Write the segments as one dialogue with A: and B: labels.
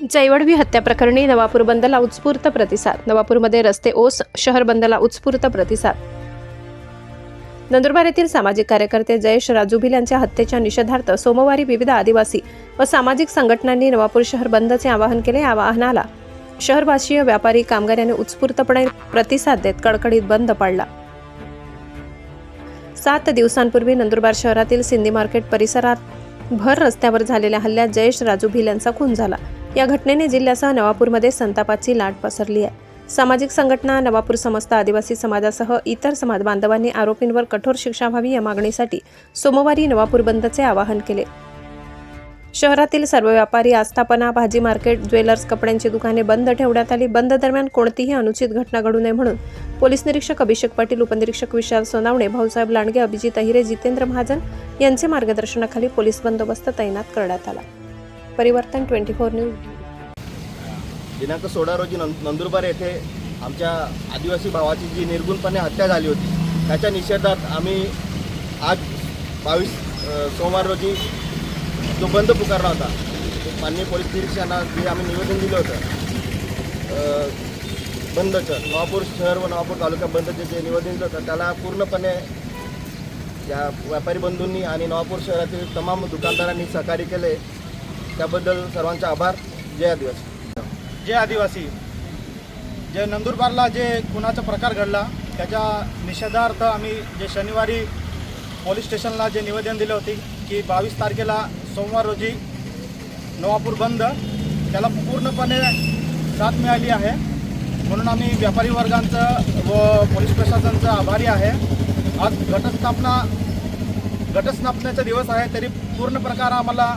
A: जयवडवी हत्या प्रकरणी नवापूर बंदला उत्स्फूर्त प्रतिसाद. नवापूरमध्ये रस्ते ओस शहर बंदला उत्स्फूर्त प्रतिसाद. नंदुरबार येथील सामाजिक कार्यकर्ते जयेश राजूभिल यांच्या हत्येच्या निषेधार्थ सोमवारी विविध आदिवासी व सामाजिक संघटनांनी नवापूर शहर बंदचे आवाहन केले. या आवाहनाला शहरवासीय व्यापारी कामगार यांनी उत्स्फूर्तपणे प्रतिसाद देत कडकडीत बंद पाडला. सात दिवसांपूर्वी नंदुरबार शहरातील सिंधी मार्केट परिसरात भर रस्त्यावर झालेल्या हल्ल्यात जयेश राजू भिल यांचा खून झाला. या घटनेने जिल्ह्यासह नवापूरमध्ये संतापाची लाट पसरली आहे. सामाजिक संघटना नवापूर समस्त आदिवासी समाजासह इतर समाज बांधवांनी आरोपींवर कठोर शिक्षा व्हावी या मागणीसाठी सोमवारी नवापूर बंदचे आवाहन केले. शहरातील सर्व व्यापारी आस्थापना भाजी मार्केट ज्वेलर्स कपड्यांची दुकाने बंद ठेवण्यात आली. बंद दरम्यान कोणतीही अनुचित घटना घडू नये म्हणून पोलीस निरीक्षक अभिषेक पाटील उपनिरीक्षक विशाल सोनावणे भाऊसाहेब लांडगे अभिजित अहिरे जितेंद्र महाजन यांचे मार्गदर्शनाखाली पोलीस बंदोबस्त तैनात करण्यात आला. परिवर्तन ट्वेंटी फोर न्यूज.
B: दिनांक सोळा रोजी नं नंदुरबार येथे आमच्या आदिवासी भावाची जी निर्गुणपणे हत्या झाली होती त्याच्या निषेधात आम्ही आज बावीस सोमवार रोजी जो बंद पुकारला होता माननीय पोलीस निरीक्षकांना जे आम्ही निवेदन दिलं होतं बंदचं नवापूर शहर व नवापूर तालुका बंदचं जे निवेदन दिलं होतं त्याला पूर्णपणे या व्यापारी बंधूंनी आणि नवापूर शहरातील तमाम दुकानदारांनी सहकार्य केले. त्याबद्दल सर्वांचे आभार. जय आदिवासी.
C: जय आदिवासी. जे नंदुरबारला जे खुनाचा प्रकार घडला त्याच्या निषेधार्थ आम्ही जे शनिवारी पोलीस स्टेशनला जे निवेदन दिले होते की बावीस तारखेला सोमवार रोजी नवापूर बंद त्याला पूर्णपणे साथ मिळाली आहे. म्हणून आम्ही व्यापारी वर्गांचं व पोलीस प्रशासनाचं आभारी आहे. आज घटस्थापना घटस्थापनेचा दिवस आहे तरी पूर्ण प्रकार आम्हाला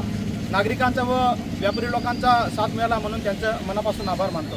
C: नागरिकांचा व व्यापारी लोकांचा साथ मिळाला म्हणून त्यांचं मनापासून आभार मानतो.